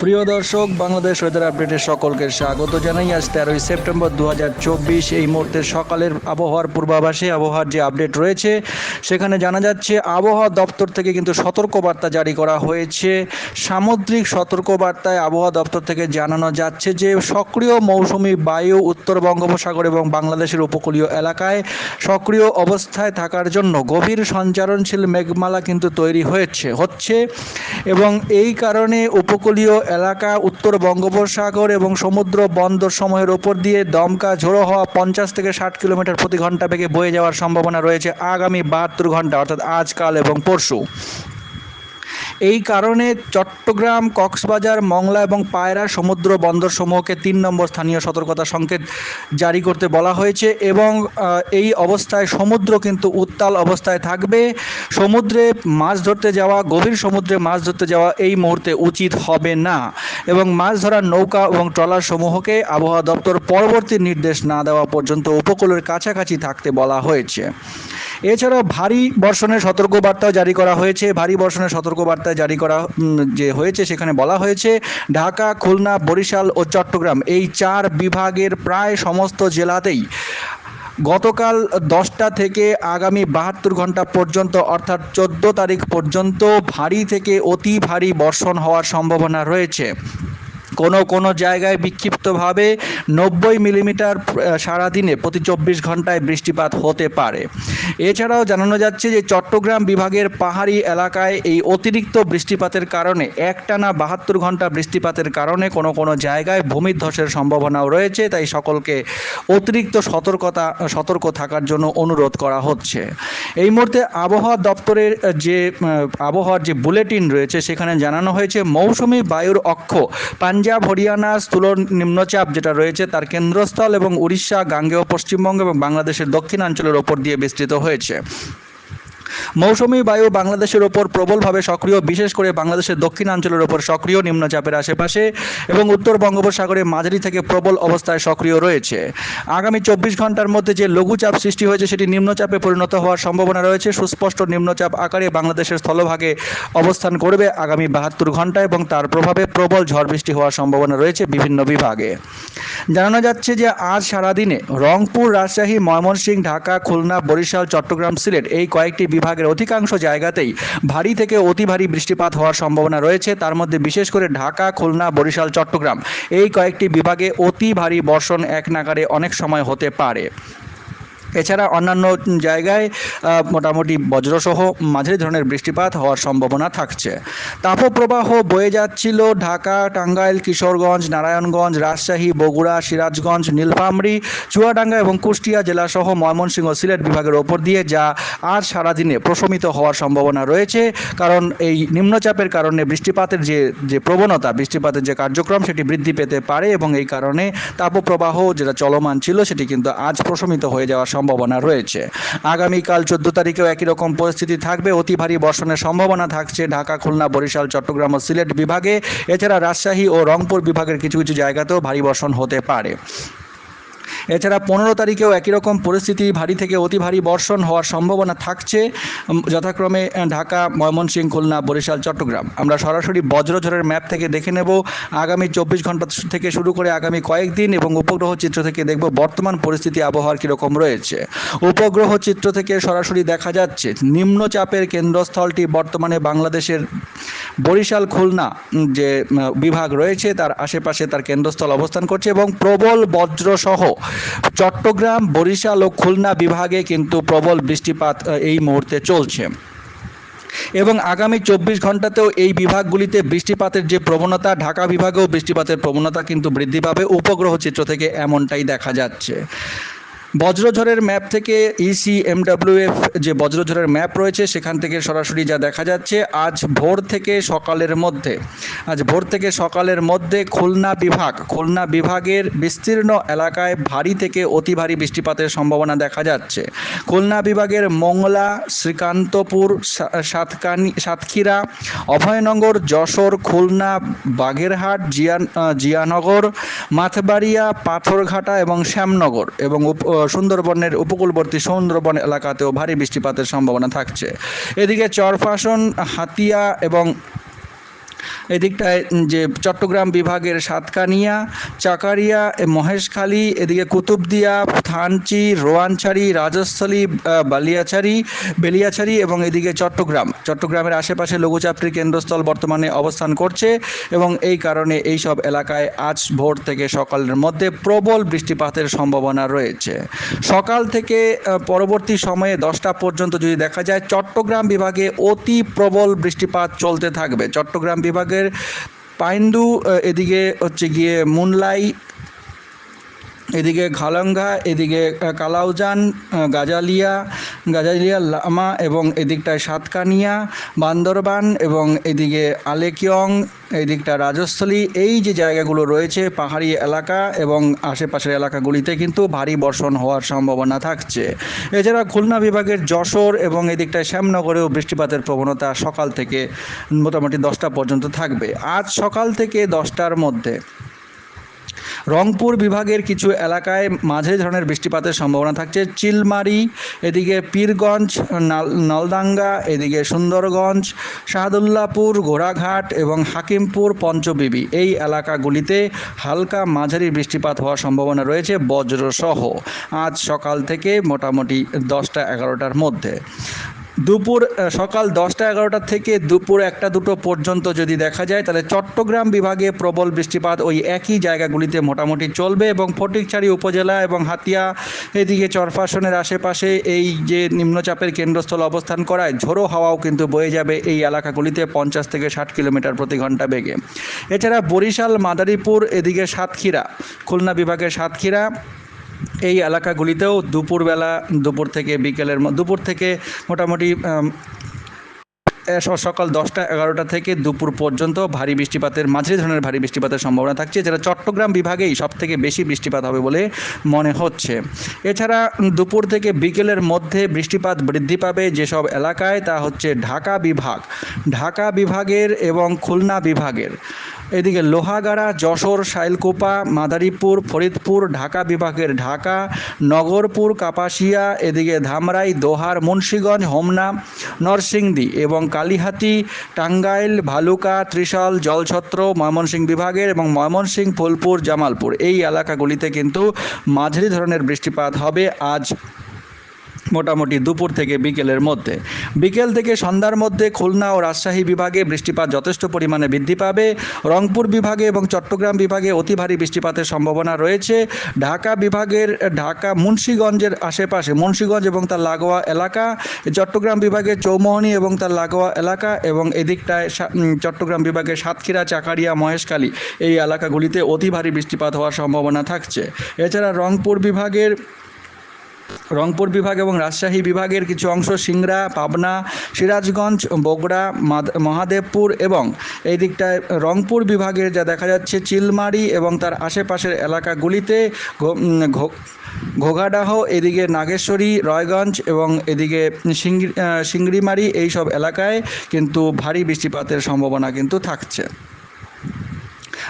প্রিয় দর্শক, বাংলাদেশ ওয়েদার আপডেটে সকলকে স্বাগত জানাই। আজ তেরোই সেপ্টেম্বর দু হাজার চব্বিশ, এই মুহূর্তে সকালের আবহাওয়ার পূর্বাভাসে আবহাওয়ার যে আপডেট রয়েছে, সেখানে জানা যাচ্ছে আবহাওয়া দপ্তর থেকে কিন্তু সতর্কবার্তা জারি করা হয়েছে। সামুদ্রিক সতর্কবার্তায় আবহাওয়া দপ্তর থেকে জানানো যাচ্ছে যে, সক্রিয় মৌসুমি বায়ু উত্তর বঙ্গোপসাগর এবং বাংলাদেশের উপকূলীয় এলাকায় সক্রিয় অবস্থায় থাকার জন্য গভীর সঞ্চারণশীল মেঘমালা কিন্তু তৈরি হয়েছে, হচ্ছে। এবং এই কারণে উপকূলীয় এলাকা, উত্তর বঙ্গোপসাগর এবং সমুদ্র বন্দর সময়ের ওপর দিয়ে দমকা ঝোড়ো হওয়া পঞ্চাশ থেকে ষাট কিলোমিটার প্রতি ঘণ্টা বেগে বয়ে যাওয়ার সম্ভাবনা রয়েছে আগামী বাহাত্তর ঘণ্টা অর্থাৎ আজকাল এবং পরশু। এই কারণে চট্টগ্রাম, কক্সবাজার, মংলা এবং পায়রা সমুদ্র বন্দর সমূহকে তিন নম্বর স্থানীয় সতর্কতা সংকেত জারি করতে বলা হয়েছে এবং এই অবস্থায় সমুদ্র কিন্তু উত্তাল অবস্থায় থাকবে। সমুদ্রে মাছ ধরতে যাওয়া, গভীর সমুদ্রে মাছ ধরতে যাওয়া এই মুহূর্তে উচিত হবে না এবং মাছ ধরার নৌকা এবং ট্রলার সমূহকে আবহাওয়া দপ্তর পরবর্তী নির্দেশ না দেওয়া পর্যন্ত উপকূলের কাছাকাছি থাকতে বলা হয়েছে। এছাড়াও ভারী বর্ষণের সতর্কবার্তাও জারি করা হয়েছে। ভারী বর্ষণের সতর্কবার্তা জারি করা যে হয়েছে সেখানে বলা হয়েছে, ঢাকা, খুলনা, বরিশাল ও চট্টগ্রাম এই চার বিভাগের প্রায় সমস্ত জেলাতেই গতকাল দশটা থেকে আগামী বাহাত্তর ঘণ্টা পর্যন্ত অর্থাৎ চোদ্দ তারিখ পর্যন্ত ভারী থেকে অতি ভারী বর্ষণ হওয়ার সম্ভাবনা রয়েছে। কোনো কোনো জায়গায় বিক্ষিপ্তভাবে নব্বই মিলিমিটার সারাদিনে প্রতি চব্বিশ ঘন্টায় বৃষ্টিপাত হতে পারে। এছাড়াও জানানো যাচ্ছে যে চট্টগ্রাম বিভাগের পাহাড়ি এলাকায় এই অতিরিক্ত বৃষ্টিপাতের কারণে একটানা বাহাত্তর ঘণ্টা বৃষ্টিপাতের কারণে কোনো কোনো জায়গায় ভূমিধ্বসের সম্ভাবনাও রয়েছে। তাই সকলকে অতিরিক্ত সতর্কতা, সতর্ক থাকার জন্য অনুরোধ করা হচ্ছে। এই মুহূর্তে আবহাওয়া দপ্তরের যে আবহাওয়ার যে বুলেটিন রয়েছে, সেখানে জানানো হয়েছে মৌসুমি বায়ুর অক্ষ পাঞ্জাব হরিয়ানা, স্থূল নিম্নচাপ যেটা রয়েছে তার কেন্দ্রস্থল এবং উড়িষ্যা, গাঙ্গেয় পশ্চিমবঙ্গ এবং বাংলাদেশের দক্ষিণাঞ্চলের ওপর দিয়ে বিস্তৃত হয়েছে। মৌসুমি বায়ু বাংলাদেশের ওপর প্রবলভাবে সক্রিয়, বিশেষ করে বাংলাদেশের দক্ষিণাঞ্চলের ওপর সক্রিয় নিম্নচাপের আশেপাশে এবং উত্তর বঙ্গোপসাগরে মাঝারি থেকে প্রবল অবস্থায় সক্রিয় রয়েছে। আগামী চব্বিশ ঘণ্টার মধ্যে যে লঘুচাপ সৃষ্টি হয়েছে সেটি নিম্নচাপে পরিণত হওয়ার সম্ভাবনা রয়েছে। সুস্পষ্ট নিম্নচাপ আকারে বাংলাদেশের স্থলভাগে অবস্থান করবে আগামী বাহাত্তর ঘণ্টা এবং তার প্রভাবে প্রবল ঝড় বৃষ্টি হওয়ার সম্ভাবনা রয়েছে বিভিন্ন বিভাগে। জানানো যাচ্ছে যে আজ সারাদিনে রংপুর, রাজশাহী, ময়মনসিংহ, ঢাকা, খুলনা, বরিশাল, চট্টগ্রাম, সিলেট এই কয়েকটি বিভাগের অধিকাংশ জায়গাতেই ভারী থেকে অতি ভারী বৃষ্টিপাত হওয়ার সম্ভাবনা রয়েছে। তার মধ্যে বিশেষ করে ঢাকা, খুলনা, বরিশাল, চট্টগ্রাম এই কয়েকটি বিভাগে অতি ভারী বর্ষণ এক নাগারে অনেক সময় হতে পারে। এছাড়া অন্যান্য জায়গায় মোটামুটি বজ্রসহ মাঝারি ধরনের বৃষ্টিপাত হওয়ার সম্ভাবনা থাকছে। তাপপ্রবাহ বয়ে যাচ্ছিল ঢাকা, টাঙ্গাইল, কিশোরগঞ্জ, নারায়ণগঞ্জ, রাজশাহী, বগুড়া, সিরাজগঞ্জ, নীলফামারী, চুয়াডাঙ্গা এবং কুষ্টিয়া জেলাসহ ময়মনসিংহ সিলেট বিভাগের ওপর দিয়ে যা আজ সারাদিনে প্রশমিত হওয়ার সম্ভাবনা রয়েছে। কারণ এই নিম্নচাপের কারণে বৃষ্টিপাতের যে যে প্রবণতা, বৃষ্টিপাতের যে কার্যক্রম, সেটি বৃদ্ধি পেতে পারে এবং এই কারণে তাপপ্রবাহ যেটা চলমান ছিল, সেটি কিন্তু আজ প্রশমিত হয়ে যাওয়ার সম্ভাবনা রয়েছে। আগামীকাল চোদ্দ তারিখেও একই রকম পরিস্থিতি থাকবে। অতি ভারী বর্ষণের সম্ভাবনা থাকছে। ঢাকা, খুলনা, বরিশাল, চট্টগ্রাম ও সিলেট বিভাগে। এছাড়া রাজশাহী ও রংপুর বিভাগের কিছু কিছু জায়গাতেও ভারী বর্ষণ হতে পারে। এছাড়া পনেরো তারিখেও একই রকম পরিস্থিতি, ভারী থেকে অতি ভারী বর্ষণ হওয়ার সম্ভাবনা থাকছে। যথাক্রমে ঢাকা, ময়মনসিংহ, খুলনা, বরিশাল, চট্টগ্রাম। আমরা সরাসরি বজ্রঝড়ের ম্যাপ থেকে দেখে নেব। আগামী চব্বিশ ঘণ্টা থেকে শুরু করে আগামী কয়েকদিন এবং উপগ্রহ চিত্র থেকে দেখব বর্তমান পরিস্থিতি, আবহাওয়ার কীরকম রয়েছে। উপগ্রহ চিত্র থেকে সরাসরি দেখা যাচ্ছে, নিম্নচাপের কেন্দ্রস্থলটি বর্তমানে বাংলাদেশের বরিশাল, খুলনা যে বিভাগ রয়েছে, তার আশেপাশে তার কেন্দ্রস্থল অবস্থান করছে এবং প্রবল বজ্রসহ চট্টগ্রাম, বরিশাল ও খুলনা বিভাগে কিন্তু প্রবল বৃষ্টিপাত এই মুহূর্তে চলছে। এবং আগামী চব্বিশ ঘন্টাতেও এই বিভাগগুলিতে বৃষ্টিপাতের যে প্রবণতা, ঢাকা বিভাগেও বৃষ্টিপাতের প্রবণতা কিন্তু বৃদ্ধি পাবে। উপগ্রহ চিত্র থেকে এমনটাই দেখা যাচ্ছে। বজ্রঝড়ের ম্যাপ থেকে E ইসি এমডাব্লিউএফ যে বজ্রঝড়ের ম্যাপ রয়েছে, সেখান থেকে সরাসরি যা দেখা যাচ্ছে, আজ ভোর থেকে সকালের মধ্যে। আজ ভোর থেকে সকালের মধ্যে খুলনা বিভাগ, খুলনা বিভাগের বিস্তীর্ণ এলাকায় ভারী থেকে অতি ভারী বৃষ্টিপাতের সম্ভাবনা দেখা যাচ্ছে। খুলনা বিভাগের মংলা, শ্রীকান্তপুর সাতকানি, সাতক্ষীরা, অভয়নগর, যশোর, খুলনা, বাগেরহাট, জিয়ান জিয়ানগর মাথবাড়িয়া পাথরঘাটা এবং শ্যামনগর এবং সুন্দরবনের উপকূলবর্তী সুন্দরবন এলাকাতেও ভারী বৃষ্টিপাতের সম্ভাবনা থাকছে। এদিকে চরফাসন হাতিয়া এবং এদিকটায় যে চট্টগ্রাম বিভাগের সাতকানিয়া, চাকারিয়া মহেশখালী, এদিকে কুতুবদিয়া, থানচি, রোয়ানছড়ি, রাজস্থলী বালিয়াছড়ি, বেলিয়াছড়ি এবং এদিকে চট্টগ্রাম। চট্টগ্রামের আশেপাশে লঘুচাপটির কেন্দ্রস্থল বর্তমানে অবস্থান করছে এবং এই কারণে এই সব এলাকায় আজ ভোর থেকে সকালের মধ্যে প্রবল বৃষ্টিপাতের সম্ভাবনা রয়েছে। সকাল থেকে পরবর্তী সময়ে দশটা পর্যন্ত যদি দেখা যায়, চট্টগ্রাম বিভাগে অতি প্রবল বৃষ্টিপাত চলতে থাকবে। চট্টগ্রাম বিভাগের পাইন্দু এদিকে হচ্ছে গিয়ে মুনলাই এদিকে ঘালঙ্গা, এদিকে কালাউজান গাজালিয়া গাজালিয়া লামা এবং এদিকটায় সাতকানিয়া, বান্দরবান এবং এদিকে আলেকিয়ং, এদিকটা রাজস্থলী। এই যে জায়গাগুলো রয়েছে, পাহাড়ি এলাকা এবং আশেপাশের এলাকাগুলিতে কিন্তু ভারী বর্ষণ হওয়ার সম্ভাবনা থাকছে। এছাড়া খুলনা বিভাগের যশোর এবং এদিকটায় শ্যামনগরেও বৃষ্টিপাতের প্রবণতা সকাল থেকে মোটামুটি দশটা পর্যন্ত থাকবে। আজ সকাল থেকে দশটার মধ্যে রংপুর বিভাগের কিছু এলাকায় মাঝারি ধরনের বৃষ্টিপাতের সম্ভাবনা থাকছে। চিলমারি, এদিকে পীরগঞ্জ, নাল, নলদাঙ্গা, এদিকে সুন্দরগঞ্জ শাহাদুল্লাপুর ঘোড়াঘাট এবং হাকিমপুর, পঞ্চবিবি। এই এলাকাগুলিতে হালকা মাঝারি বৃষ্টিপাত হওয়ার সম্ভাবনা রয়েছে বজ্রসহ। আজ সকাল থেকে মোটামুটি দশটা এগারোটার মধ্যে। দুপুর সকাল দশটা এগারোটা থেকে দুপুর একটা দুটো পর্যন্ত যদি দেখা যায়, তাহলে চট্টগ্রাম বিভাগে প্রবল বৃষ্টিপাত ওই একই জায়গাগুলিতে মোটামুটি চলবে এবং ফটিকছড়ি উপজেলা এবং হাতিয়া এদিকে চরফাসনের আশেপাশে এই যে নিম্নচাপের কেন্দ্রস্থল অবস্থান করায় ঝোড়ো হাওয়াও কিন্তু বয়ে যাবে এই এলাকাগুলিতে পঞ্চাশ থেকে ষাট কিলোমিটার প্রতি ঘণ্টা বেগে। এছাড়া বরিশাল, মাদারীপুর, এদিকে সাতক্ষীরা, খুলনা বিভাগের সাতক্ষীরা এই এলাকাগুলিতেও দুপুরবেলা, দুপুর থেকে বিকেলের দুপুর থেকে মোটামুটি সকাল দশটা, এগারোটা থেকে দুপুর পর্যন্ত ভারী বৃষ্টিপাতের মাঝারি ধরনের ভারী বৃষ্টিপাতের সম্ভাবনা থাকছে, যেটা চট্টগ্রাম বিভাগেই সব থেকে বেশি বৃষ্টিপাত হবে বলে মনে হচ্ছে। এছাড়া দুপুর থেকে বিকেলের মধ্যে বৃষ্টিপাত বৃদ্ধি পাবে যেসব এলাকায়, তা হচ্ছে ঢাকা বিভাগ। ঢাকা বিভাগের এবং খুলনা বিভাগের। এদিকে লোহাগাড়া, যশোর, শাইলকোপা, মাদারীপুর, ফরিদপুর, ঢাকা বিভাগের ঢাকা, নগরপুর, কাপাসিয়া, এদিকে ধামরাই, দোহার, মুন্সীগঞ্জ, হোমনা, নরসিংদী এবং কালিহাতি, টাঙ্গাইল, ভালুকা, ত্রিশাল, জলছত্র, ময়মনসিংহ বিভাগের এবং ময়মনসিংহ, ফুলপুর, জামালপুর। এই এলাকাগুলিতে কিন্তু মাঝারি ধরনের বৃষ্টিপাত হবে আজ মোটামুটি দুপুর থেকে বিকেলের মধ্যে। বিকেল থেকে সন্ধ্যার মধ্যে খুলনা ও রাজশাহী বিভাগে বৃষ্টিপাত যথেষ্ট পরিমাণে বৃদ্ধি পাবে। রংপুর বিভাগে এবং চট্টগ্রাম বিভাগে অতি ভারী বৃষ্টিপাতের সম্ভাবনা রয়েছে। ঢাকা বিভাগের, ঢাকা মুন্সীগঞ্জের আশেপাশে, মুন্সীগঞ্জ এবং তার লাগোয়া এলাকা, চট্টগ্রাম বিভাগের চৌমোহনী এবং তার লাগোয়া এলাকা এবং এদিকটায় চট্টগ্রাম বিভাগের সাতক্ষীরা, চাকারিয়া, মহেশখালী এই এলাকাগুলিতে অতি ভারী বৃষ্টিপাত হওয়ার সম্ভাবনা থাকছে। এছাড়া রংপুর বিভাগের রংপুর বিভাগ এবং রাজশাহী বিভাগের কিছু অংশ সিংড়া, পাবনা, সিরাজগঞ্জ, বগুড়া মহাদেবপুর এবং এই দিকটায় রংপুর বিভাগের যা দেখা যাচ্ছে চিলমারি এবং তার আশেপাশের এলাকাগুলিতে ঘোঘাডাহ, এদিকে নাগেশ্বরী, রয়গঞ্জ এবং এদিকে সিংড়ি সিংড়িমারি এই সব এলাকায় কিন্তু ভারী বৃষ্টিপাতের সম্ভাবনা কিন্তু থাকছে।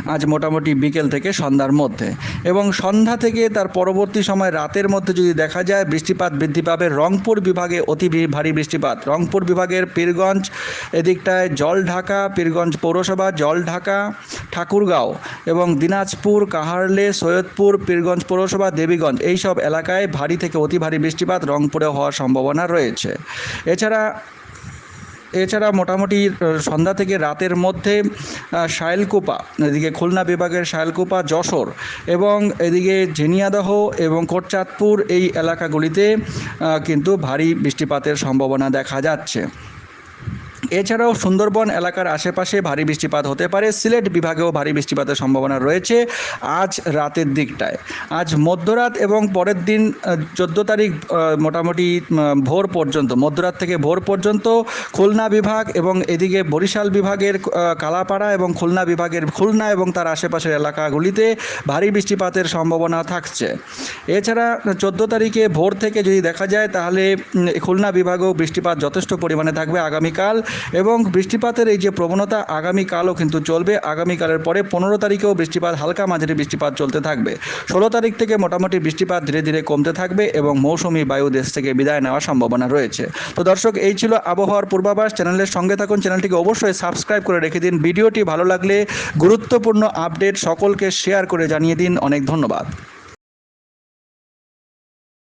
আজ মোটামুটি বিকেল থেকে সন্ধ্যার মধ্যে। এবং সন্ধ্যা থেকে তার পরবর্তী সময় রাতের মধ্যে যদি দেখা যায়, বৃষ্টিপাত বৃদ্ধি পাবে। রংপুর বিভাগে অতি ভারী বৃষ্টিপাত। রংপুর বিভাগের পীরগঞ্জ, এদিকটায় জল ঢাকা পীরগঞ্জ পৌরসভা জল ঢাকা ঠাকুরগাঁও এবং দিনাজপুর, কাহারলে, সৈয়দপুর, পীরগঞ্জ পৌরসভা, দেবীগঞ্জ এই সব এলাকায় ভারী থেকে অতি ভারী বৃষ্টিপাত রংপুরে হওয়ার সম্ভাবনা রয়েছে। এছাড়া এছাড়া মোটামুটি সন্ধ্যা থেকে রাতের মধ্যে শায়লকুপা এদিকে খুলনা বিভাগের শায়লকুপা যশোর এবং এদিকে ঝিনিয়াদহ এবং কোটচাঁদপুর এই এলাকাগুলিতে কিন্তু ভারী বৃষ্টিপাতের সম্ভাবনা দেখা যাচ্ছে। এছাড়াও সুন্দরবন এলাকার আশেপাশে ভারী বৃষ্টিপাত হতে পারে। সিলেট বিভাগেও ভারী বৃষ্টিপাতের সম্ভাবনা রয়েছে আজ রাতের দিকটায়। আজ মধ্যরাত এবং পরের দিন চোদ্দ তারিখ মোটামুটি ভোর পর্যন্ত, মধ্যরাত থেকে ভোর পর্যন্ত খুলনা বিভাগ এবং এদিকে বরিশাল বিভাগের কালাপাড়া এবং খুলনা বিভাগের, খুলনা এবং তার আশেপাশের এলাকাগুলিতে ভারী বৃষ্টিপাতের সম্ভাবনা থাকছে। এছাড়া চোদ্দ তারিখে ভোর থেকে যদি দেখা যায়, তাহলে খুলনা বিভাগেও বৃষ্টিপাত যথেষ্ট পরিমাণে থাকবে আগামীকাল। এবং বৃষ্টিপাতের এই যে প্রবণতা আগামীকালও কিন্তু চলবে। আগামীকালের পরে পনেরো তারিখেও বৃষ্টিপাত, হালকা মাঝারি বৃষ্টিপাত চলতে থাকবে। ষোলো তারিখ থেকে মোটামুটি বৃষ্টিপাত ধীরে ধীরে কমতে থাকবে এবং মৌসুমি বায়ু দেশ থেকে বিদায় নেওয়ার সম্ভাবনা রয়েছে। তো দর্শক, এই ছিল আবহাওয়ার পূর্বাভাস। চ্যানেলের সঙ্গে থাকুন, চ্যানেলটিকে অবশ্যই সাবস্ক্রাইব করে রেখে দিন। ভিডিওটি ভালো লাগলে গুরুত্বপূর্ণ আপডেট সকলকে শেয়ার করে জানিয়ে দিন। অনেক ধন্যবাদ।